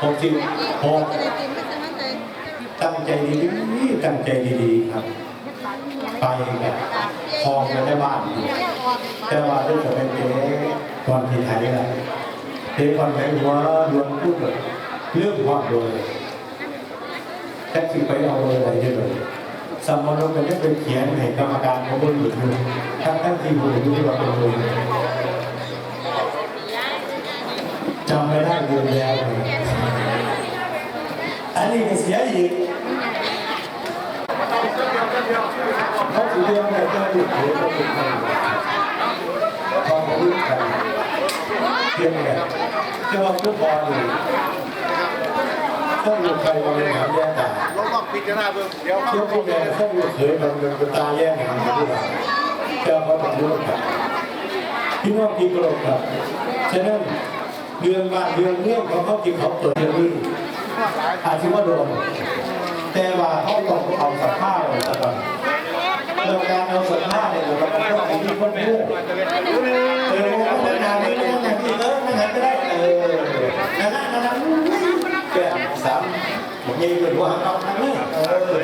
ผมจริงผมจะได้กินก็จะมั่นใจตั้งใจดีๆตั้งใจดีๆครับ ไปกับคลองไปได้บ้านอยู่แต่ว่าเรื่องจะเป็นเจ๊ก่อนที่ไทยแหละเจ๊ก่อนไทยหัวรวมพูดเลยเรื่องหอดเลยแท็กซี่ไปเอาเลยอะไรเยอะเลยสมมติว่าเป็นไปเขียนให้กรรมการเขาบนหลุดอยู่ทั้งทั้งที่หูอยู่ที่ว่าเป็นเลยจำไม่ได้เดือนแล้วเลยอั นนี้ก็เสียอีกเขาถือเรื่องอะไรก็หยุดถือเขาเป็นใครพอมาลุ้นกันเพียงแต่จะว่าผู้บอลอยู่ต้องอยู่ใครมาเป็นหางแย่ตาเราต้องพิจารณาเบื้องเดี๋ยวเที่ยวที่แย่ต้องอยู่เคยมันเป็นตาแย่หางที่เราเจ้าเขาต้องรู้กันพี่น้องที่กรบครับฉะนั้นเรื่องบ้านเรื่องเรื่องของเขาที่เขาเปิดเรื่อง อาจจะว่าโดนแต่ว่าเขาต้องเอาสภาพเลยก่อนเราการเอาสัมภาษณ์เนี่ยเราต้องเอาไอ้ที่คนพูดเออเราต้องงานนี้เรื่องอย่างนี้เออไม่งั้นก็ได้เออนั่นนั่นนั่นแกสามผมยิงเป็นว่าเอาทั้งนี้เออ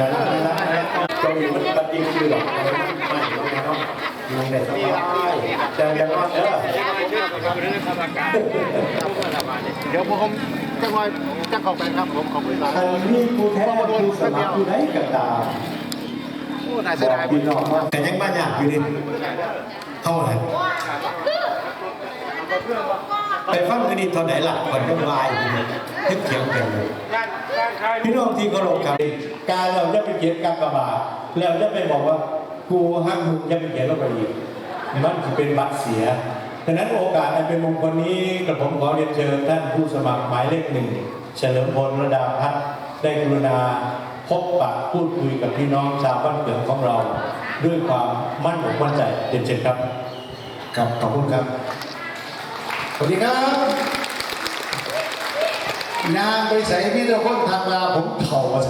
นั่นนั่นนั่นนั่นก็มีมันปฏิคือหรอกไม่ไม่เนาะลงได้สบายแต่ยังว่าเออเดี๋ยวผม จะคอยจะข้าไปครับผมขอบคุณหลายใครมีผู้แท้ผู้สมัครผู้ใดก็ตาโอ้นายเสียดายพี่น้องแต่ยังบ้านยากอยู่ดิเท่าไหร่ไปฟังกันดีตอนไหนหลักก่อนก็วายอยู่เนี่ยเทียบเทียงกันเลยพี่น้องที่เคารพครับการเราจะไปเขียนกากบาทแล้วจะไปบอกว่ากูห้ามมึงจะไปเขียนลงไปอีกมันจะเป็นบัตรเสีย ดังนั้นโอกาสอันเป็นมงคลนี้กระผมขอเรียนเชิญท่านผู้สมัครหมายเลขหนึ่งเฉลิมพลระดาพัฒน์ได้กรุณาพบปะพูดคุยกับพี่น้องชาวบ้านเกิดของเรา ด้วยความมั่นอกมั่นใจเรียนเชิญครับครับขอบคุณครับสวัสดีครับ นางไปใส่พี่ตะคนทำมาผมเข่ามา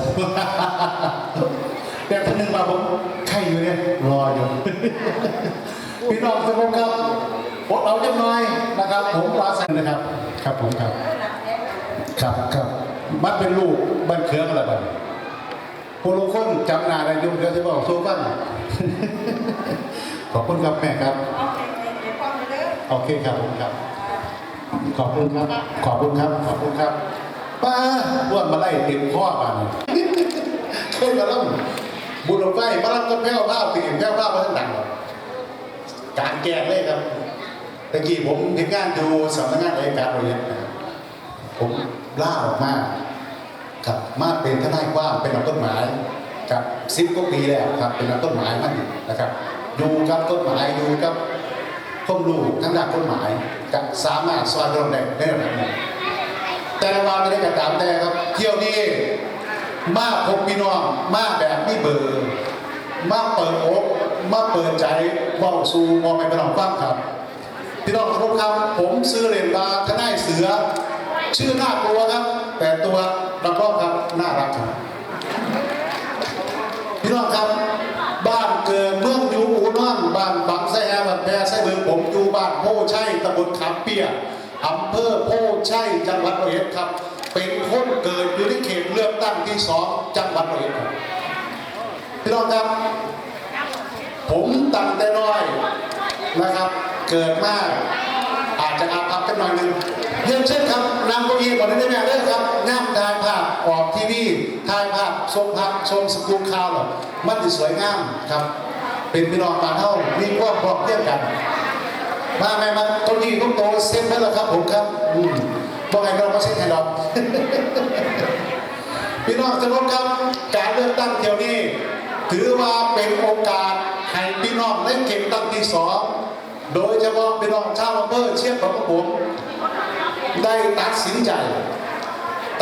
แต่ท่านหนึ่งมาผมใช่อยู่เนี่ยรออยู่พี่น้องทุกคนครับ พวกเราจะน้อยนะครับ ผมปลาสันนะครับ ครับผมครับ ครับครับมันเป็นลูกบ้านเคืองอะไรบ้างผู้ลูกคนจำหนาได้อยุ่งเดี๋ยวจะบอกสู้บ้างขอบคุณครับแม่ครับ โอเคครับผมครับ ขอบคุณครับ ขอบคุณครับ ขอบคุณครับป้าอ้วนมาไล่เต็มข้อกันเคยมาล่ำบุญไฟมาล่ำก็แพ้วผ้าตีนแพ้วผ้ามาทั้งดังหรอกการแก้เลยครับ ตะกี้ผมเห็นงานดูสำนักงานอายการบริเวณนะผมล่าออกมากครับมาเป็นทนายกว้างเป็นนักกฎหมายกับสิบกว่าปีแล้วครับ เป็นนักกฎหมายมันนะครับอยู่กับกฎหมายอยู่กับผมรู้ทั้งด้านกฎหมายกับสามารถสอนเราได้ในระดับหนึ่งแต่ละวันไม่ได้กระตามแต่ครับ เที่ยวนี้มาพบพี่น้องมาแบบมีเบอร์มาเปิดอกมาเปิดใจเว่าสู่มองไปพี่น้องฟังครับ พี่น้องทุกครับผมซื้อเรนบาทนายเสือ ชื่อน่ากลัวครับ แต่ตัวรับรองครับน่ารักครับพี่น้องครับ บ้านเกิดเมืองอยู่อูนอนบ้านบางไส้แอบันแพรไส้เบือผมอยู่บ้านโพชัยตำบลขามเปียอำเภอโพชัยจังหวัดร้อยเอ็ดครับ เป็นคนเกิดอยู่ที่เขตเลือกตั้งที่สองจังหวัดร้อยเอ็ดครับพี่น้องครับ ผมตั้งแต่น้อยนะครับ เกิดมาก อาจจะอาภัพกันหน่อยหนึ่งเรียนเช่นครับนางเก้าอี้ก่อนได้ไหมเด้อครับงามถ่ายภาพออกทีวีถ่ายภาพชมภาพชมสกูลข่าวหรอมันจะสวยงามครับ เป็นพี่น้องบ้านเฮามีความพร้อมเพรียงกันมาแม่มาเก้าอี้ต้องโตเส้นไปแล้วครับผมครับอืมบอกไงเราก็เส้นให้ดอกพี่น้องจะรบครับ การเลือกตั้งเที่ยวนี้ ถือว่าเป็นโอกาสให้พี่น้องได้เก็บตั้งที่สอง โดยเฉพาะพี่น้องชาวอำเภอเชียงของผม ได้ตัดสินใจ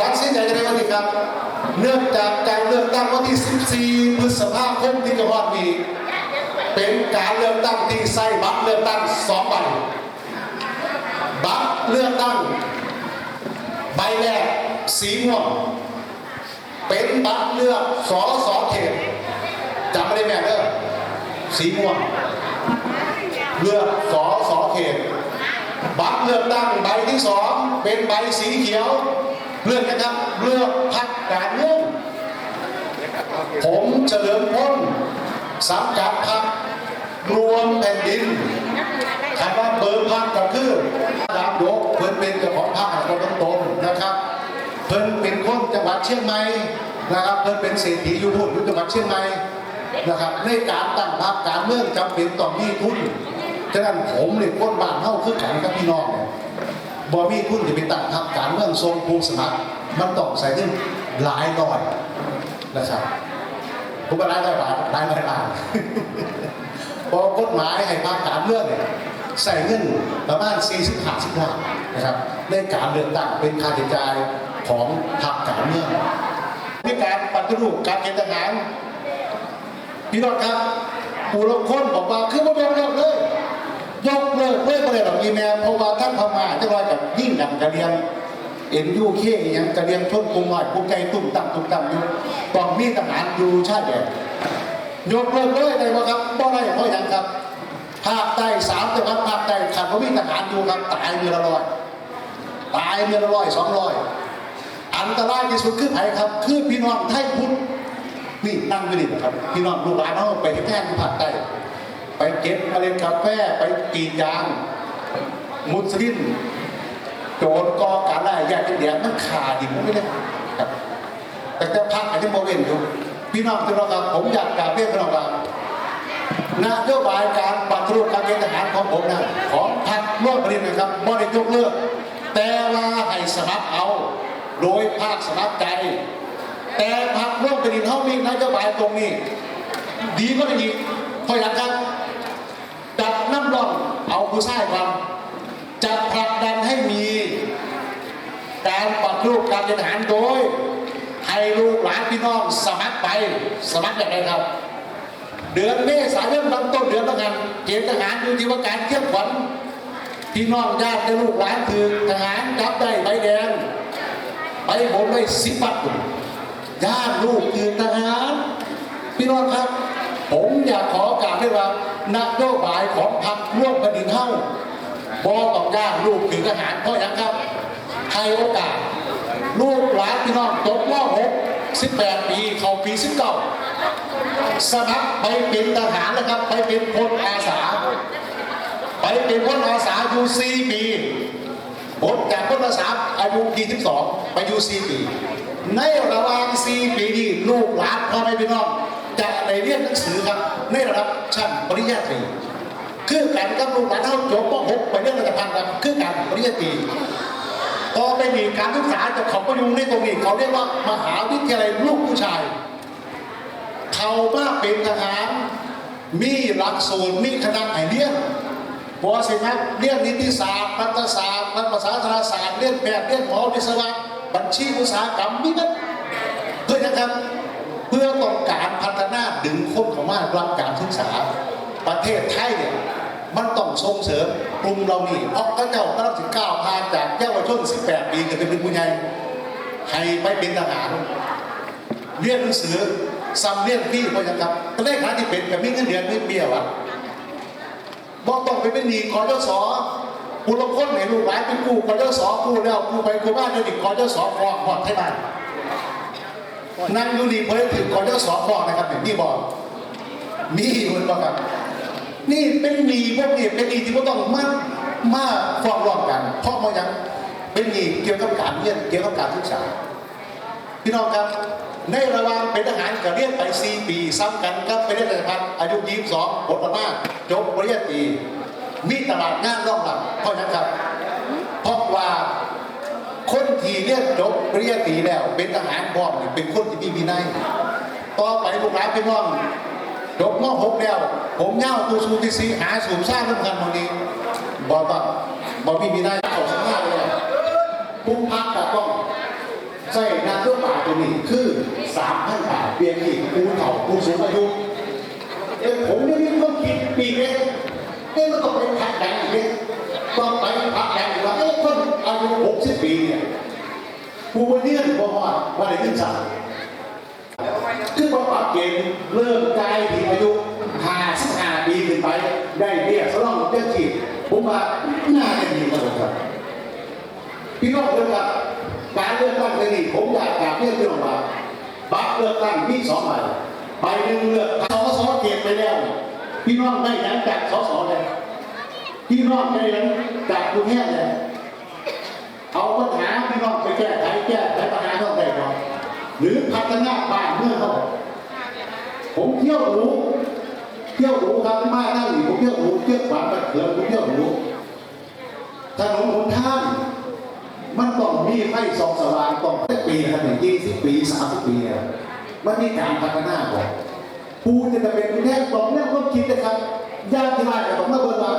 ตัดสินใจจะได้วันนี้ครับ เนื่องจากการเลือกตั้งวันที่ 14 พฤษภาคมที่จะวันนี้เป็นการเลือกตั้งที่ใส่บัตรเลือกตั้งสองใบบัตรเลือกตั้งใบแรกสีม่วงเป็นบัตรเลือกสอสอเขตจำไม่ได้แม่เด้อสีม่วง เลือกสอสอเขต บัตรเลือกตั้งใบที่สองเป็นใบสีเขียวเรื่องนะครับเรื่องพักการเมืองผมเฉลิมพลสังกัดพักรวมแผ่นดินคำว่าเบอร์พักก็คือดาบยกเพิ่นเป็นเจ้าของพักคนตรงๆนะครับเพิ่นเป็นคนจังหวัดเชียงใหม่นะครับเพิ่นเป็นเศรษฐีอยู่พุ่นอยู่จังหวัดเชียงใหม่นะครับในการตั้งพรรคการเมืองจำเป็นต้องมีทุน ฉะนั้นผมเนี่ยคนบ้านเฮาคือกันกับพี่น้องเนี่ยบ่มีทุนจะไปตั้งพรรคการเมืองทรงภูมิสมัคร มันต้องใส่เงินหลายร้อยนะครับผมก็หลายร้อยบาทหลายร้อยล้านพอกฎหมายให้พรรคการเมืองเนี่ยใส่เงินประมาณ40 50ล้านนะครับในการเลือกตั้งเป็นค่าใช้จ่ายของพรรคการเมืองในการปฏิรูปการเกณฑ์ทหารพี่น้องครับผู้ลงคนบอกว่าคือไม่ยกเลิกเลย ยกเลิกเลยปเด็นเหล่านี้แม่เพราะว่าท่านพม่าจะลอยกับยิ่งดังกระเรียนเอ็นยูเคยังกระเรียนชนกรุงหน่อยกรุงไก่ตุ่มต่ำตุ่มต่ำอยู่ตองมีทหารอยู่ชาติแดนยกเลิกเลยได้ไหมครับบ่ได้เพราะหยังครับภาคใต้สามจังหวัดภาคใต้ขันว่ามีทหารอยู่ครับตายเมื่อละร้อยตายเมื่อละร้อยสองร้อยอันตรายที่สุดคือไผครับ คือพี่น้องไทยพุทธนี่นั่งอยู่นี่นะครับ พี่น้องลูกหลานเขาไปแท่นภาคใต้ เก็บเมล็ดกาแฟไปกีดยาง มุสลิมโจรก่อการร้ายแยกดินแดนมันขาดิมันไม่ได้ครับแต่แต่พักอันนี้โมเวนอยู่พี่น้องที่เราครับผมอยากกราบเรียนพี่น้องครับนโยบายการปฏิรูปการเกณฑ์ทหารของผมนะของพรรคร่วมประเด็นนะครับบ่ได้ยกเลิก แต่ว่าให้สมัครเอา โดยภาคสมัครใจ แต่พรรคร่วมประเด็นเขามีนโยบายตรงนี้ ดีก็ได้อีกเพราะอย่างนั้น จับน้ำร่องเอาผู้ชายความจะผลักดันให้มีการปฏิรูปการเกณฑ์ทหารโดย ให้ลูกหลานพี่น้องสมัครไปสมัครอย่างไรครับ เดือนเมษายนบางต้นเดือนแล้วกันเกณฑ์ทหารอยู่ที่ว่าการเที่ยงขวัญพี่น้องญาติและลูกหลานคือทหารจับได้ใบแดงไปผมได้สิบบัตรญาติลูกคือทหารพี่น้องครับ ผมอยากขอโอกาสด้วยว่านักโยบายของพรรคร่วมแผ่นดินเฮ้าบอต้องญาลูกคือทหารพราะอย่างครับให้โอกาส ลูกหลานพี่น้องจบม .6 18ปีเขาปี19สมัครไปเป็นทหารนะครับ ไปเป็นพลอาสา ไปเป็นพลอาสาอยู่4ปีบทจากพลอาสาอายุ22ไปอยู่4ปี ในระหว่าง4ปีนี้ลูกหลานพ่อแม่พี่น้อง จะได้เรียนหนังสือครับในระดับชั้นปริญญาตรีคือการกับลูกหลานเท่าจบม .6 ไปเรียนระดับพันครับคือการปริญญาตรีพอไปมีการศึกษาจากเขาประยุงในตรงนี้เขาเรียกว่ามหาวิทยาลัยลูกผู้ชาย เขามาเป็นทหารมีหลักสูตรมีคณะไหนเรียนบอสิครับเรียนนิติศาสตร์รัฐศาสตร์รัฐศาสตร์ศาสตร์เรียนแพทย์เรียนหมอวิศวะบัญชีอุตสาหกรรมนี่นะเพื่อนะครับ พื่อต้องการพัฒนาดึงคนเข้ามารับการศึกษา ประเทศไทยเนี่ยมันต้องส่งเสริมกลุ่มเรานี่เพราะเจ้ากำลังถึงก้าวผ่านจากเยาวชน18ปีจะเป็นผู้ใหญ่ให้ไปเป็นทหารเรียนหนังสือซ้ำเรียนพี่เพราะอย่างครับตอนแรกหาที่เป็นกับมีเงินเดือนไม่เบี้ยวอะบอกต้องไปเป็นหนี้กอยศกูลงคนไหนลูกหลานเป็นกูกอยศกูแล้วกูไปกูบ้านเดี๋ยวนี้กอยศฟ้องหอดให้มัน นั่งอยู่นี่เพื่อถึงกอยศฟ้องนะครับอย่างที่บอกมีมันบอกครับนี่เป็นหนีพวกนี้เป็นหนีที่พวกต้องมามาฟ้องร้องกัน เพราะมันยังเป็นหนีเกี่ยวกับการเรียนเกี่ยวกับการศึกษาพี่น้องครับในระหว่างเป็นทหารกับเรียนไป 4 ปีซ้ำกันครับไปเรียนราชพัฒอายุ22บทประมาจบปริญญาตรีมีตลาดงานรองรับเพราะนั้นครับเพราะว่า คนที่เรียนจบปริญญาตรีแล้ว เป็นทหารพร้อมเป็นคนที่มีวินัยต่อไปลูกหลานพี่น้องจบม .6 แล้ว ผมเง่าตูซูติซีหาสูบซ่าเรื่องกันตรงนี้บอกว่าบอกพี่มีได้เอาสักห้าเลยพุ่งพักกับต้องใส่นาเครื่องป่าตัวนี้คือสามพันบาทเพียงที่ผู้เฒ่าผู้สูงอายุเอ้ยผมเนี่ยมีความคิดปีเองเอ้ยมันต้องไปพักแดงอีกเนี่ยต้องไปพักแดง หกสิบปีเนี่ยผู้วันนี้บอว่าว่าได้ขึ้นศาลคือพอปรับเกณฑ์เริ่มใจายที่อายุ55ปีขึ้นไป ได้เบี้ยสำรองเจ้าจีผมว่าน่าจะดีกว่าครับพี่น้องเลยครับการเลือกตั้งในนี้ผมอยากกราบเรียนพี่น้องว่าบัตรเลือกตั้งมีสองใบใบหนึ่งเลือกสสเขตไปแล้วพี่น้องได้หยังจากสสเลยพี่น้องได้หยังจากกรุงเทพเลย เอาปัญหาพี่น้องไปแก้ไขแก้ไขปัญหาเขาได้ก่อนหรือพัฒนาบ้านเมืองเขาผมเที่ยวรู้เที่ยวรู้ครับมานั่งอยู่ผมเที่ยวรู้เที่ยวขวางไปเขือผมเที่ยวรู้ถนนหนทางมันต้องมีไฟสองสว่างต้องเป็นปีนะครับอย่างยี่สิบปีสามสิบปีมันมีการพัฒนาก่อนปูจะเป็นแค่บอกเรื่องความคิดนะครับญาติที่มาจากผมมาเบิกว่า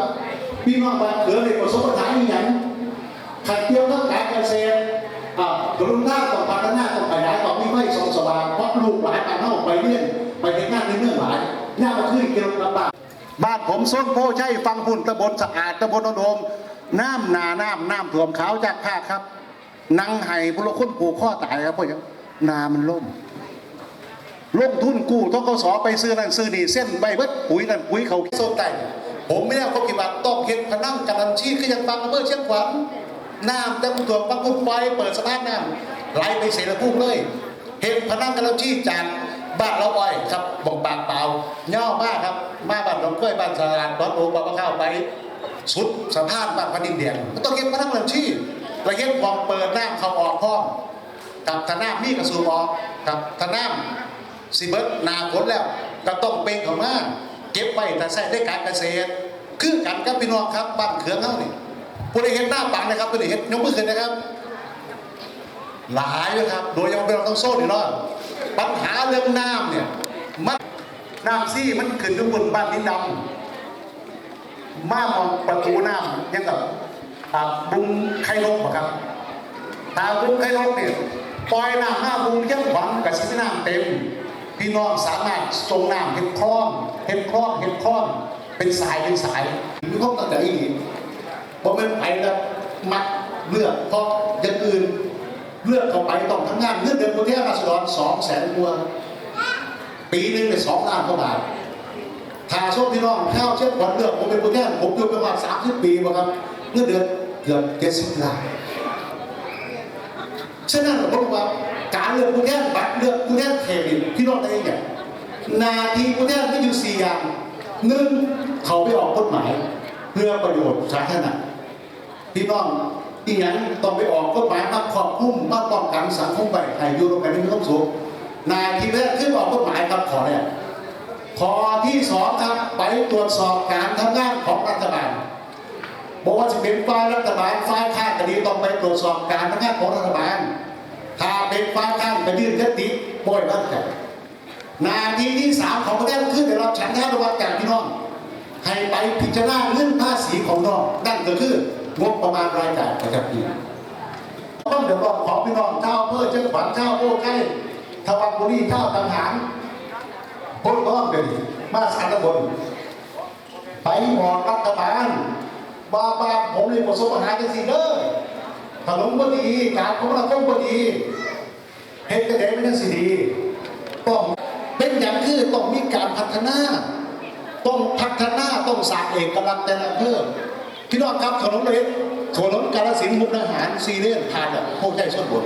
พี่น้องบ้านเขือในประสบปัญหาอย่าง ขัดเกี่ยวกับการเกษตรกรุณาต้องพัฒนาต้องขยายต้องมีไฟส่องสว่างเพราะลูกหลานการเข้าไปเรียนไปในงานในเมืองหลายย่ามาขึ้นเกี่ยวกับบ้านบ้านผมส้นโพชัยฟังพุ่นตะบนสะอาดตะบนโดมน้ำนาน้ำน้ำท่วมขาวจากภาครับนังไห้พลคนผูกข้อตายครับพราะอย่างนามันล่มลงทุนกู้ทกสไปซื้อนั่นซื้อนี่เส้นใบเบิดปุ๋ยนั่นปุ๋ยเขาโซนไต่ผมไม่ได้เอาข้อคิดว่าต้องเห็นพนังกันนันชีคือยังฟังอำเภอเชียงขวัญ น้ำเต็มตัวบางพุ่มไฟเปิดสะพานน้ำไหลไปเสรภูมิเลยเห็นพนังกันนันชีจากบ้านเราอ้อยครับบอกปากเปล่าย่อมากครับมาบ้านหนองกล้วยบ้านสารานบ้านโอ่งบ้านมะข้าวไปสุดสะพานบ้านพนดินเดียนมันต้องเก็บพนักงานชีพระเห็นพองเปิดน้ำเขาออกพร้อมกับธนามีกระสูออกกับธนามสิเบิร์ตนาผลแล้วก็ต้องเป็นของมาเก็บไว้แต่ใช้ได้การเกษตร คือกันกับพี่น้องครับบ้านเขืองเฮานี่ ผู้ใดเห็นหน้าปังนะครับผู้ใดเห็นยกมือขึ้นนะครับ หลายเลยครับ โดยเฉพาะเป็นเราต้องโซ่นี่เนาะปัญหาเรื่องน้ำเนี่ยมันน้ำซี่มันขึ้นทุกบนบ้านดินดำมามองประตูน้ำยังกับอ่าบุ้งไข่นกครับตาบุ้งไข่นกเนี่ยปล่อยน้ำห้าบุ้งยังหวังกับสิน้ำเต็มพี่น้องสามารถส่งน้ำเห็ดคล้องเห็ดคล้องเห็ดคล้องเป็นสายเป็นสายมีข้อตั้งแต่อีก ผมเป็นไปแล้วมัดเลือกเพราะอย่างอื่นเลือกเข้าไปต้องทำงานเงินเดือนประเทศราษฎรสองแสนกว่าปีหนึ่งเป็นสองล้านกว่าบาทถ้าโชคพี่น้องข้าวเช่นขวัญเลือกผมเป็นผู้แทนผมอยู่ประมาณสามสิบปีมาครับเงินเดือนเกือบเจ็ดสิบล้านฉะนั้นผมบอกว่าการเลือกผู้แทนบัตรเลือกผู้แทนเขตนี่พี่น้องได้ยังไงนาทีผู้แทนก็อยู่สี่อย่างหนึ่งเขาไปออกกฎหมาย เพื่อประโยชน์สาธารณะ พี่น้องอีกอย่างต้องไปออกกฎหมายมาครอบคลุมมาป้องกันสังคมไปให้อยู่ร่วมกันไม่ความสุขนาทีแรกขึ้นออกกฎหมายครับขอเนี่ยขอที่สองครับไปตรวจสอบการทำงานของรัฐบาลบอกว่าจะเป็นฝ่ายรัฐบาลฝ่ายข้างก็ดีต้องไปตรวจสอบการทำงานของรัฐบาลถ้าเป็นฝ่ายข้างก็ยื่นยติบ่อยบ้างกันนาทีที่สามของประเทศขึ้นได้รับฉันทานุวัตจากพี่น้องให้ไปพิจารณาเงินภาษีของน้องนั่นก็คือ งบประมาณรายจ่ายประจำปีต้องเดี๋ยวบอกขอพี่น้องเจ้าเพื่อเจ้าขวัญเจ้าโอ้ใกล้ทวังบุรีเจ้าตังหารพ้นร้อนกันมาสารบนไปหอรัฐบาลบ้าบ้าผมเลยประสบปัญหาจังสิเด้อถนนบ่ดีการคมนาคมบ่ดีเฮ็ดกระเด็นไม่ได้สิดีต้องเป็นอย่างคือต้องมีการพัฒนา ต้องพัฒนาต้องสร้างเอกลักษณ์แต่ละอำเภอ พี่น้องครับถนนเล็กถนนกาฬสินมุกดาหารซีเรียนผ่านแบบพวกใจส่วนบน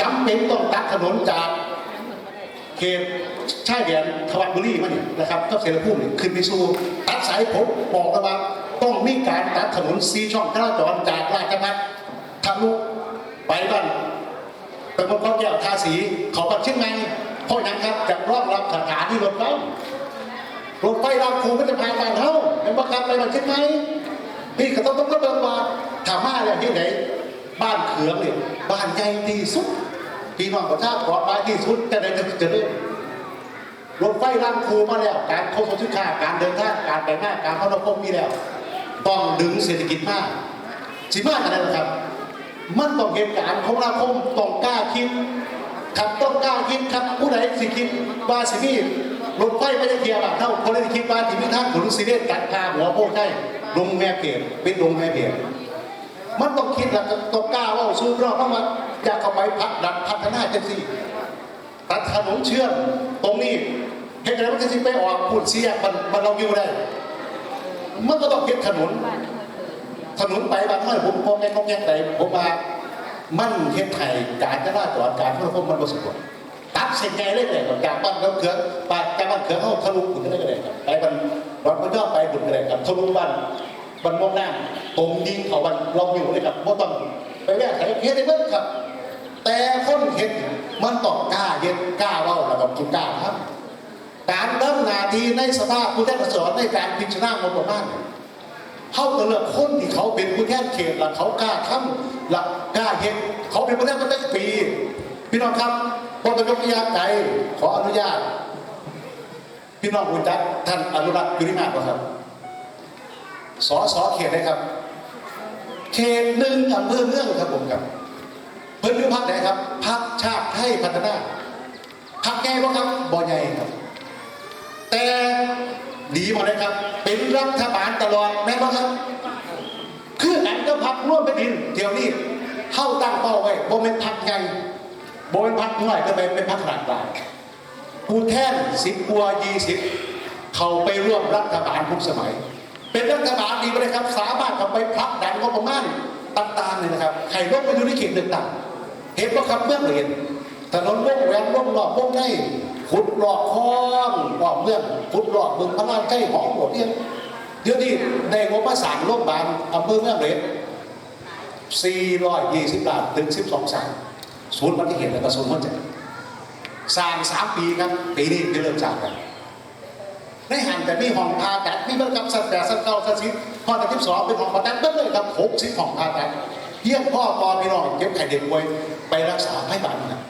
จำเป็นต้องตัดถนนจากเขตชายแดนทวัดบุรีมันนี่นะครับก็เสรภูมินี่ขึ้นไปสู่ตัดสายผมบอกกันว่าต้องมีการตัดถนนซีช่องจราจรจากราชพัฒทะลุไปบ้านเป็นคนเขาแก้วทาสีเขาบัดเชียงเพราะอย่างครับจะรองรับสถานที่รถไฟรถไฟรางคูก็จะผ่านบ้านเฮาเป็นประการไปบัดเชียง นี่ก็ต้องต้องระเบิดว่าถามมาเนี่ยที่ไหนบ้านเขืองเนี่ยบ้านใหญ่ที่สุดพี่น้องประชาชนปลอดภัยที่สุดแต่ในจะเจริญรถไฟรางคูมาแล้ว การเข้าสู่ค้าการเดินทางการไปมาการเข้าระบบมีแล้ว ต้องดึงเศรษฐกิจมากสิมากขนาดนั้นครับ มันต้องเหตุการณ์ของราคมต้องกล้าคิดครับต้องกล้าคิดครับผู้ใดสิคิดว่าสิมีรถไฟไม่ได้เทียบแบบเท่าคนที่คิดว่าที่มีทางขนสิเรศกัดพาหัวโพใช่ ลงแม่เพียรเป็นลงแม่เพียรมันต้องคิดแล้วก็ต้องกล้าว่าสู้รอบเพราะมันอยากเข้าไปพักดันพัฒนาจังสิตัดถนนเชื่อมตรงนี้เห็นอะไรมันจะสิไปออกพูดเสียมันมันเราอยู่ได้ มันก็ต้องเก็บถนน ถนนไปบางเมื่อผมพอแงงงแงงไปผมมามันเฮ็ดให้การจะราจรการทุรพงมันบ่สะดวกตัดเส้นใหญ่เลยเลยครับจากบ้านเขาเขืองปากจากบ้านเขือเขาทะลุ บ้านพระเจ้าไปบุญก็ได้ครับทะลุบ้านบ้านม่วงน้ำตรงยิงเขาบ้านเราอยู่เลยครับบ่ต้องไปแวะไสเฮ็ดได้เบิดครับ แต่คนเฮ็ดมันต้องกล้าเฮ็ดกล้าเว้าแล้วก็กินกล้าทำการดำหน้าทีในสภาผู้แทนราษฎรในการพิจารณางบประมาณเขาก็เลือกคนที่เขาเป็นผู้แทนเขตและเขากล้าทำและกล้าเห็นเขาเป็นผู้แทนมาตั้งปี พี่น้องครับพลตยกยาไก่ขออนุญาต พี่น้องคุณจักท่านอนุรักษ์ยุริมาบ่ครับสอสอเขตนะครับ เขตหนึ่งอำเภอเมืองครับผมครับเพิ่นอยู่พักไหนครับพักชาติไทยพัฒนาพักใหญ่บ่ครับบ่ใหญ่ครับ แต่ดีหมดเลยครับ เป็นรัฐบาลตลอดแม่นบ่ครับคืออันก็พักร่วมไปดินเดี๋ยวนี้เข้าตั้งเป้าไว้บ่เป็นพักใหญ่บ่เป็นพักน้อยก็เป็นเป็นพักขนาดกลาง ผู้แทนสิบกว่ายี่สิบเขาไปร่วมรัฐบาลทุกสมัย เป็นรัฐบาลดีไปเลยครับ สามารถเข้าไปผลักดันงบประมาณต่างๆเลยนะครับใครร่วมไปอยู่ในเขตต่างๆเห็นว่าครับเมื่อเห็นถนนวงแหวนวงหลอกวงในขุดหลอกคลองหลอกเมืองขุดหลอกเมืองพระรามใกล้หอหมดเนี่ยเดี๋ยวนี้ในงบประสานโรงพยาบาลอำเภอเมืองเลย420ล้านถึง 12สายศูนย์อุบัติเหตุและกระสุนหัวใจ สร้างสามปีครับปีนี้จะเริ่มจากกันในหันแต่มีห้องผ่าตัดมีเบิร์กับสัตว์แต่สัตว์เก่าสัตว์สิบห้อต่ที่สองเป็นห้องผ่าตัดเบิดเลยครับหกสิบห้องผ่าตัดเยี่ยมพ่อปอพี่น้องเก็บไข่เด็กป่วยไปรักษาให้บ้านนะ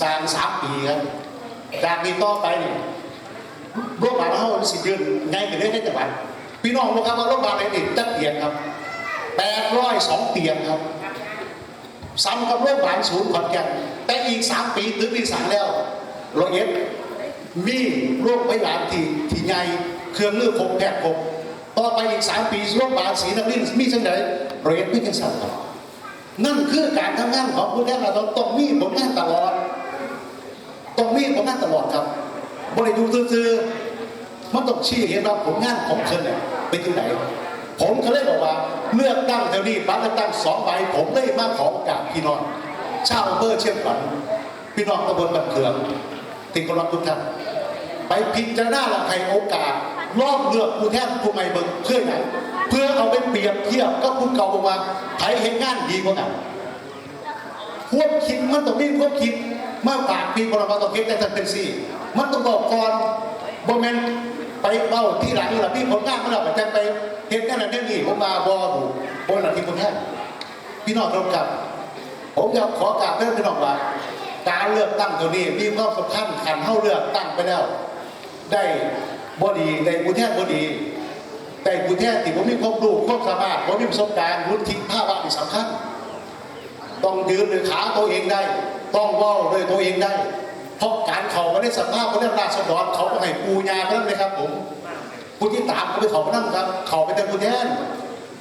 สร้างสามปีครับจากนี้ต่อไปนี่โรงพยาบาลเขาสิเดือนไงกันเรื่องในจังหวัดพี่น้องรู้ครับว่าโรงพยาบาลไหนติดจัดเตียงครับแปดร้อยสองเตียงครับซ้ำกับโรงพยาบาลศูนย์ขอนแก่นแต่อีกสามปีถึงปีสั่งแล้ว ร้อยเอ็ดมีโรคพยาบาลที่ที่ใหญ่เครื่องมือครบแพทย์ครบต่อไปอีกสามปีโรคพยาบาลศรีนครินทร์มีจังไดเรียนไม่จังสันครับนั่นคือการทำงานของผู้แทนเราต้องมีผลงานตลอดต้องมีผลงานตลอดครับบริยูซื่อๆมันต้องชี้เห็นว่าผลงานของเธอเนี่ยเป็นที่ไหน ผมก็เลยบอกว่าเลือกตั้งเท่านี้บัตรเลือกตั้งสองใบผมเลยมาขอโอกาสพี่น้องชาวอำเภอเชียงขวัญพี่น้องตำบลบันเขือง ติดกำลังทุกท่านไปพิจารณาและให้โอกาสรอบเลือกผู้แทนผู้ใหม่เบิ่งเพื่อไหนเพื่อเอาไปเปรียบเทียบกับผู้เก่าบอกว่าใครเห็นงานดีกว่ากันควบคิดมันต้องมีควบคิดมากกว่าปีบรมาต้องคิดแต่ทันเป็นสี่มันต้องบอกก่อนโมเมนไปเบ้าที่หลังหรือพี่ผลงานมันเราจะไปเห็นแค่นั้นแค่นี้ผมมาบอดูบนหลังที่คนแทนพี่น้องตรงกับ ผมอยากขอกราบเพื่อนพี่น้องว่า การเลือกตั้งตัวนี้มีความสำคัญขันเข้าเลือกตั้งไปแล้ว ได้บดีได้ผู้แทนบดีได้ผู้แทนที่ผมมีความรู้ความสามารถผมมีประสบการณ์วุฒิภาวะที่สำคัญ ต้องยืนด้วยขาตัวเองได้ ต้องว่าด้วยตัวเองได้ เพราะการเขาไม่ได้สภาษณ์เขาเรียกราษฎรเขาก็ให้ปูญาไปนั่นเลยครับผมผู้ที่ตามเขาไปเขาไปนั่นครับ เขาไปแต่ผู้แทน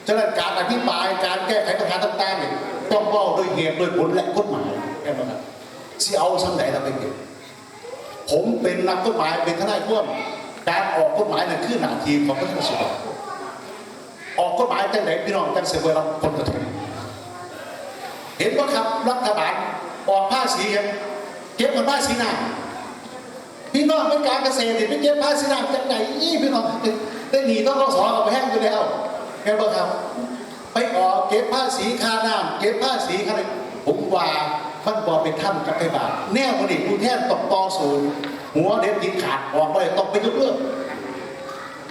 ฉะนั้นการอภิปรายการแก้ไขปัญหาต่างๆเนี่ยต้องว่าด้วยเหตุด้วยผลและกฎหมายแค่นั้นครับ ที่เอาสังไหนทำไปเก็บผมเป็นนักกฎหมายเป็นทนายร่วมการออกกฎหมายนั่นคือหน้าที่ของประชาชนออกกฎหมายจังไหนพี่น้องจังเสียเวลาผลกระทบเห็นว่าครับรัฐบาลออกภาษีครับเก็บเงินภาษีหน้าพี่น้องเป็นการเกษตรนี่ไปเก็บภาษีหน้าจังไหนอีพี่น้องได้หนีต้องรอสอเอาไปแห้งอยู่แล้วเห็นว่าครับ ไปออกเก็บภาษีค่าน้ำเก็บภาษีค่าอะไรผมว่า มันบอเป็นถ้ำกับไอ้บาทแนวคนนี้ผู้แทนตกต่อศูนย์หัวเด็ดกินขาดออกไปต้องไปยกเลิก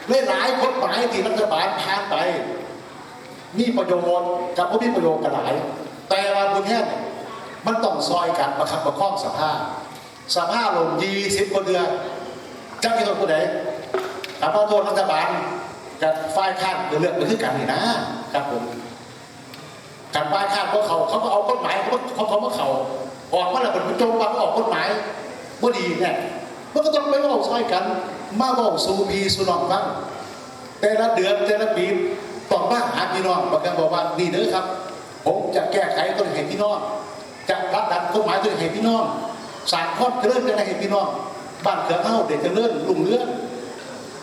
เลยหลายกฎหมายที่รัฐบาลผ่านไปมีประโยชน์กับผู้มีประโยชน์กันหลาย แต่ว่าผู้แทนมันต้องซอยกันประคับประคองสภาพสภาพลงยี่สิบกว่าเดือนจะมีคนผู้ใดถามว่าโทษรัฐบาลกับฝ่ายข้างเลือกไปคือกันนี่นะครับผม การป้ายคาดพวกเขาเขาก็เอากฎหมายเขาเขาเขาเขาออกมาแล้วเป็นจมมาก็ออกกฎหมายบ่ดีเนี่ยมันก็ต้องไปว่าซอยกัน มาว่าสูพีสู่น้องฟังแต่ละเดือนแต่ละปีต้องมาหาพี่น้องบางคนบอกว่านี่เด้อครับ ผมจะแก้ไขตัวนี้ให้พี่น้องจะรับดันกฎหมายตัวนี้ให้พี่น้องสารความเจริญจะได้ให้พี่น้องบ้านเขือเฮาเด็กเจริญรุ่งเรือง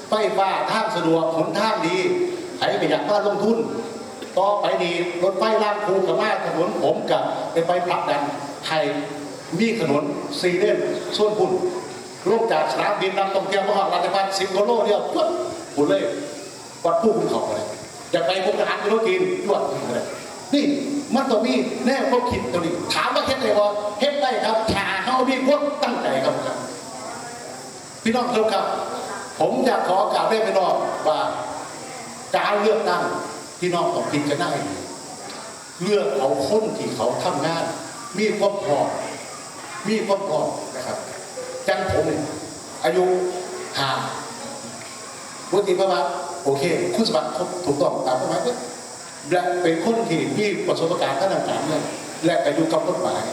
ไฟฟ้าทางสะดวกหนทางดีใครไม่อยากมาลงทุน ต่อไปนี้รถไฟล่างคูกับมาถนนผมกับเป็นไปผลักดันไทยมีถนนซีเลนส่วนบุญลงจากสนามบินนักท่องเที่ยวมหาราชพัฒน์สิบกิโลเดียวปุ๊บบุญเลยวัดผู้คุณเขาเลยอยากไปพบทหารกิโลกินยวดเลยนี่มันต้องมีแน่พวกคิดตัวนี้ถามว่าเฮ็ดได้บ่เฮ็ดได้ครับชาเขามีพวกตั้งใจครับพี่น้องทุกครับ ผมอยากขอโอกาสได้พี่น้องว่าการเลือกตั้ง พี่น้องต้องพิจารณาให้ดีเลือกเอาคนที่เขาทำงาน มีความพร้อมมีความพร้อมนะครับ จังผมเนี่ยอายุห่างวุฒิภาวะโอเค คุณสมบัติครบถูกต้องตามกฎหมายปุ๊บและเป็นคนที่มีประสบการณ์ทางด้านการเมืองและอายุกับกฎหมาย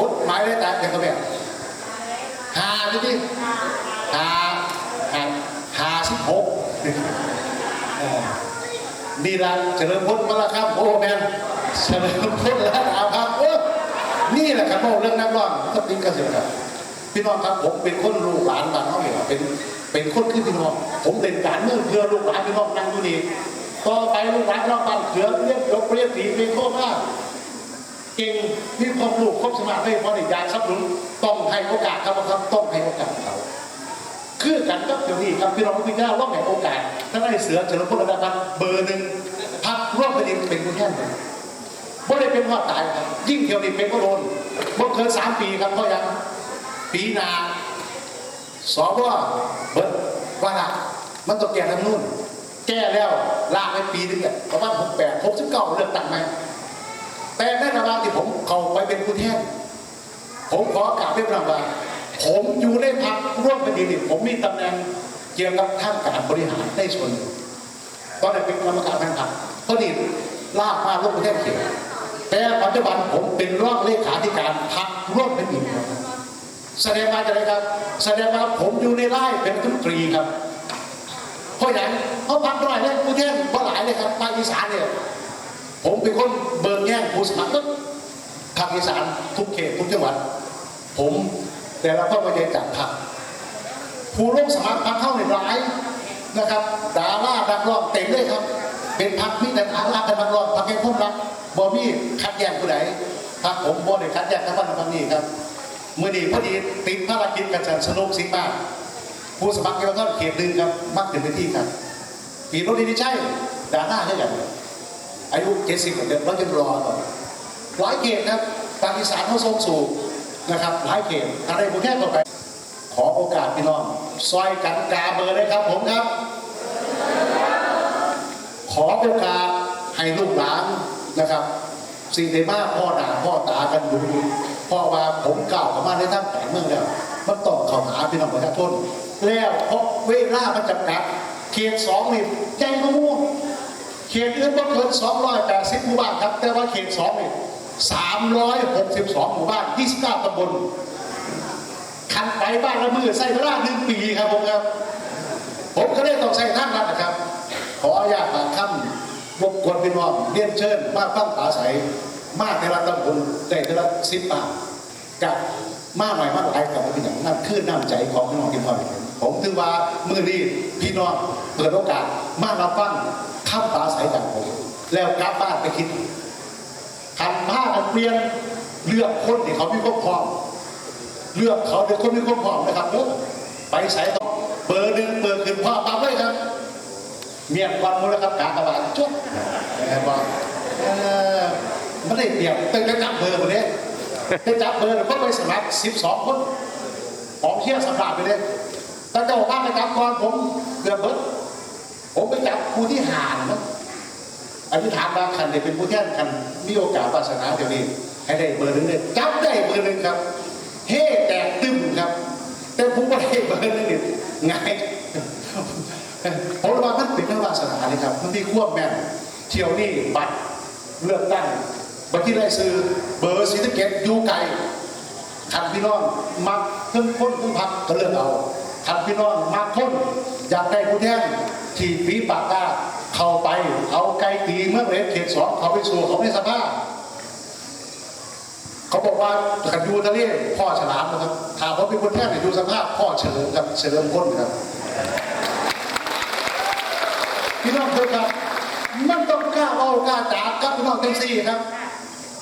กฎหมายและการอย่างแบบหาดิดิหาหาหาสิบหก นี่ละเฉลิมพลมาแล้วครับโอ้แมนเฉลิมพลแล้วนะครับโอ้นี่แหละครับโอ้เรื่องนักร้องก็ติ้งกันเสียครับพี่น้องครับผมเป็นคนลูกหลานบ้านน้องเนี่ยเป็นเป็นคนขึ้นพี่น้อง ผมเล่นการเมืองเพื่อลูกหลานพี่น้องนั่งอยู่นี่ต่อไปลูกหลานพี่น้องบ้านเขือเรียกยกเรียกตีเป็นโคตรมากเก่งมีความรู้ความสามารถไม่พอในยาสับหนุนต้องให้โอกาสเขาครับต้องให้โอกาสเขา คือกันก็เดี๋ยวนี้ครับพี่น้องพี่น้าว่าให้โอกาสถ้าได้เสือเฉลิมพลระดับเบอร์หนึ่งพักร่วมไปดินเป็นผู้แทนเลยบ่ได้เป็นว่าตายครับ ยิ่งเที่ยวนี้เป็นก็โดนบ่เกินสามปีครับเพราะยังปีนาสอบว่าเบิดว่าละมันต้องแก้ทั้งนู่น แก้แล้วลากไปปีนึงเนี่ยประมาณหกแปดหกสิบเก้าเลือกตั้งไหมแต่ในระหว่างที่ผมเข้าไปเป็นผู้แทนผมขอกราบเรียนว่า ผมอยู่ในพักร่วมกันดีนี่ผมมีตำแหน่งเกี่ยวกับท่านการบริหารในส่วนหนึ่งตอนนั้นเป็นกรรมการแทางพรรคก็ดีลากมาร่วมประเทศเขียนแต่ปัจจุบันผมเป็นรองเลขาธิการพักร่วมเป็นอีกครับ แสดงมาจากไหนครับแสดงว่าผมอยู่ในไร่เป็นทุตรีครับเพราะอย่างเพราะพักน้อยเนี่ยผู้แทนบ่หลายเลยครับภาคอีสานเนี่ยผมเป็นคนเบิร์แย่งผู้สมัครก็ภาคอีสานทุกเขตทุกจังหวัดผม แต่เราก็ไม่ได้จับผักผู้ลงสมัครพักเข้าในร้ายนะครับดาราดักรอบเต็มเลยครับ เป็นพักมีแต่ดาราแต่ดักรอบพักแค่พุ่มรักบอมี่คัดแยกผู้ใดพักผมบอได้คัดแยกทั้งวันทั้งนี้ครับเมื่อดีพอดีติดภารกิจกันจะสนุกสิมากผู้สมัครเกี่ยวกับเขตหนึ่งครับมักถึงในที่ครับปีรถดีนี่ใช่ดาราใช่ไหมอายุเจ็ดสิบเดือนเราจะรอก่อนหลายเกตครับทางอีสานเขาทรงสูง นะครับหลายเกตอะไรผมแค่ต่อไป ขอโอกาสพี่น้องซอยกันกาเบอร์เลยครับผมครับ ขอโอกาสให้ลูกหลานนะครับสิ่งใดมากพ่อหนาพ่อตากันดูพ่อว่าผมเก่ากับมาในทั้งแต่เมืองแล้วมันต้องเข้าหาพี่น้องประชาชนแล้วเพราะเวลามันจำกัดเขตสองนี่ใจมะม่วงเขตอื่นก็เกิน280หมู่บ้านครับ แต่ว่าเขต2นี่ 362 หมู่บ้าน 29 ตำบลคันไปบ้านละมือใส่เวลาหนึ่งปีครับผมครับ ผมก็เลยต้องใส่ท่านนั้นนะครับ ขออนุญาตปากคำรบกวนพี่น้องเรียนเชิญมาฟังปราศัยมาแต่ละตำบลแต่ละสิบบาทกับมาหน่อยมาหลายกับพี่น้องนั่นคือน้ำใจของพี่น้องที่พ่อผมถือว่ามือนี้พี่น้องเปิดโอกาสมารับฟังคำปราศัยจากผม แล้วกลับบ้านไปคิด ทำผ้ากันเปลี่ยนเลือกคนที่เขามีความพร้อมเลือกเขาเป็นคนมีความพร้อมนะครับเด้อไปใส่ต่อเบอร์หนึ่งเบอร์ขึ้นพ่อปั๊บเลยครับ เมียนวันมูลครับกากบาทจุ๊บนะครับว่าเอ่อไม่ได้เปรียบตั้งแต่จับเบอร์คนนี้ได้จับเบอร์แล้วก็ไปสมัคร12คนของเที่ยวสัมภาษณ์ไปเลยตั้งแต่ออกมาไปจับก่อนผมเกือบเบิดผมไปจับผู้ที่หานนะ อธิษฐานบางคันเนี่ยเป็นผู้แทนคันมีโอกาสวาสนาเดี๋ยวนี้ ให้ได้เบอร์หนึ่งเลยจับได้เบอร์หนึ่งครับ เฮ่แตกตึมครับ แต่ผมว่าได้เบอร์หนึ่งนี่ไงผมว่ามันเป็นเรื่องวาสนาเลยครับมันมีควบแม่นเที่ยวนี่บัตรเลือกตั้งบัตรที่ได้ซื้อเบอร์สีสะเกตอยู่ไกลคันพี่น้องมักเครื่องพ้นเครื่องพักก็เลือกเอาคันพี่น้องมักพ้นอยากได้ผู้แทนที่ฝีปากกล้า เข้าไปเอาไกลตีเมื่อเรสเขตสองเขาไปสู่เขาในสภาพเขาบอกว่าขันยูทะเลพ่อฉลามนะครับถามว่าเป็นคนแท้ในดูสภาพพ่อเฉลิมครับเฉลิมพ้นครับพี่น้องทุกครับมันต้องกล้าเว้ากล้าจ๋าครับพี่น้องเต็มสี่ครับ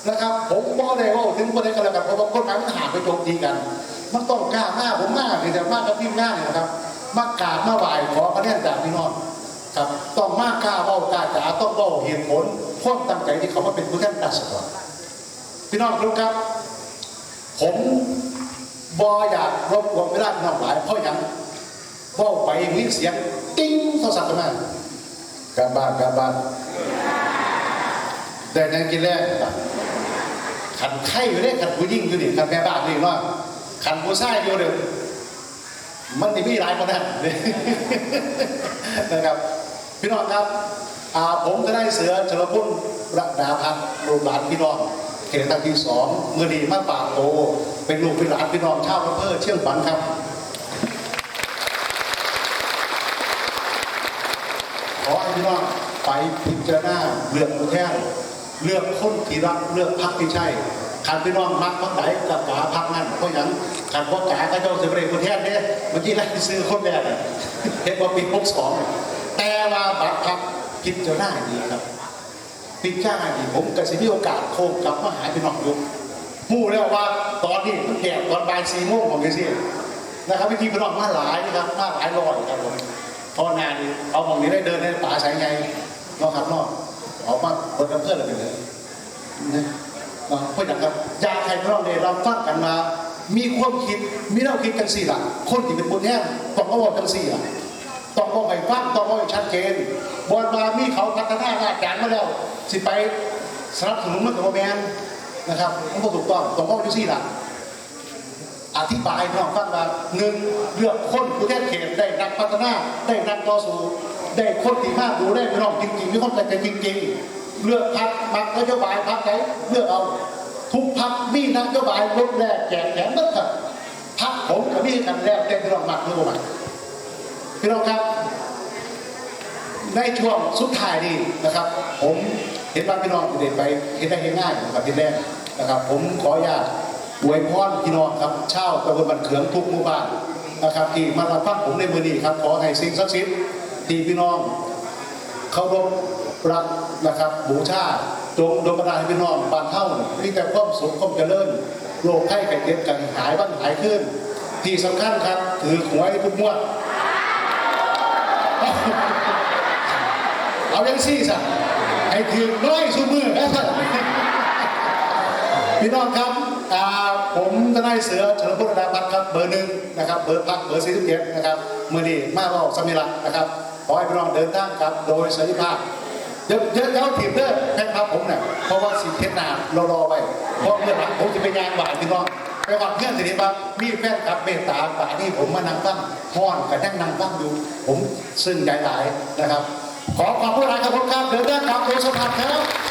นะครับ ผมบอกเลยว่าถึงประเด็นกันแล้วกันเพราะว่าคนหมายมันหาไปโจมตีกัน มันต้องกล้าหน้าผมหน้าคือแต่มากกับพี่หน้าเนี่ยนะครับ มากราบมาไหว้ขอคะแนนจากพี่น้อง ครับต้องมากกล้าเว้ากล้าจ๋าต้องเว้าเหตุผลความตั้งใจที่เขามาเป็นผู้แทนราษฎรพี่น้องทุกครับ ผมบออยากรบกวนเวลาพี่น้องหลายเพราะอย่างเว่าไปมีเสียงติ้งโทรศัพท์ขึ้นมาการบ้านการบ้านแต่ยังกินแรกขันไข่อยู่เนี่ยขันผู้ยิ่งอยู่นี่ขันแม่บ้านนี่เนาะขันผู้ชายอยู่เดี๋ยวมันจะมีหลายคนนั้นนะครับ พี่น้องครับผมจะได้เสือเฉลิมพลรัตดาพันธ์ลูกหลานพี่น้องเขตทางที่สองเมื่อดีมาป่าโต เป็นลูกเป็นหลานพี่น้องชาวอำเภอเชียงฝันครับขอให้พี่น้องไปพิจารณาเลือกผู้แทนเลือกคนที่รักเลือกพักที่ใช่ขันพี่น้องมักพักไหนกับกาพักนั้นเพราะหยังขันพ่อกาก็เจ้าเสด็จผู้แทนเนี่ยเมื่อกี้ไล่ซื้อคนแรกเห็นว่าปีหกสอง ว่าบัตรพักพิจารณาดีครับพิจารณาดีผมก็สิมีโอกาสโทรกลับมาหาพี่น้องยู่มู่แล้วว่าตอนนี้มันแก่ตอนบ่ายสี่โมงของเกษตรนะครับวิธีพี่น้องมาหลายนะครับมาหลายร้อยครับผมเพราะงานี้เอาของนี้ได้เดินในป่าใช้ไงนาะครับนาะออกมาเปิดกับเพื่อนเลยเลยนะเพื่อนอยางครับอยากให้พี่น้องได้รับฟังกันมามีความคิดมีแนวคิดกันสี่ล่ะคนที่เป็นบุญแห้งต้องเอาบอกกันสี่ล่ะ ต้องบอกให้ฟังต้องบอกให้ชัดเจนบอลมามีเขาพัฒนาราชการมาแล้ว สิไปสนับสนุนมันกับแมนนะครับมันก็ถูกต้องต้องบอกจังซี่หล่ะอธิบายให้น้องฟังว่าหนึ่งเลือกคนผู้แทนเขตได้นักพัฒนา ได้นักต่อสู้ได้คนที่มากดูได้พี่น้องจริงๆมีคนแต่ใจจริง ๆ เลือกพักมักนโยบายพักไหนเลือกเอาทุกพักมีนโยบายลดแรกแจกแถมเบิดครับพักผมกับมีกันแล้วแต่พี่น้องมักหรือบ่มัก พี่น้องครับ ในช่วงสุดท้ายนี้นะครับ ผมเห็นว่าพี่น้องเด็นไปเห็นได้ง่ายๆนะครับทีแรกนะครับ ผมขออนุญาตอวยพรพี่น้องครับเช่าตะบนบันเขืองทุกหมู่บ้านนะครับ ที่มารับฟังผมในมือนี้ครับ ขอให้สิ่งศักดิ์สิทธิ์ที่พี่น้องเคารพรักนะครับบูชาจงดลบันดาลให้พี่น้องบานเท่ามีแต่ความสุขความเจริญโรคไข้ไข้เจ็บกันหายบ้างหายขึ้น ที่สำคัญครับถือหวยทุกงวด เอายังซี่สัให้ถือน้อยสู้มือนะพี่น้องครับผมทนายเสือเฉลิมพลดาพัฒน์ครับเบอร์หนึ่งนะครับเบอร์พักเบอร์สี่สิบเจ็ดนะครับมือนี้มาบอกสมิระนะครับขอให้พี่น้องเดินทางครับโดยสันติภาพเดี๋ยวเดี๋ยวเดี๋ยวถีบเด้อแฟนคลับผมเนี่ยเพราะว่าสิเพชรนารอรอไว้เพราะเมื่อหลังผมจะไปงานบ่ายพี่น้อง ไปวัดเพื่อนสิครับมีแฟนคลับเมตตาป่านี่ผมมานั่งฟังห้อนกับนั่งนั่งฟังอยู่ ผมซึ่งใจหลายนะครับ ขอขอบคุณหลายครับผมครับเดินทางกลับโดยสวัสดิ์ครับ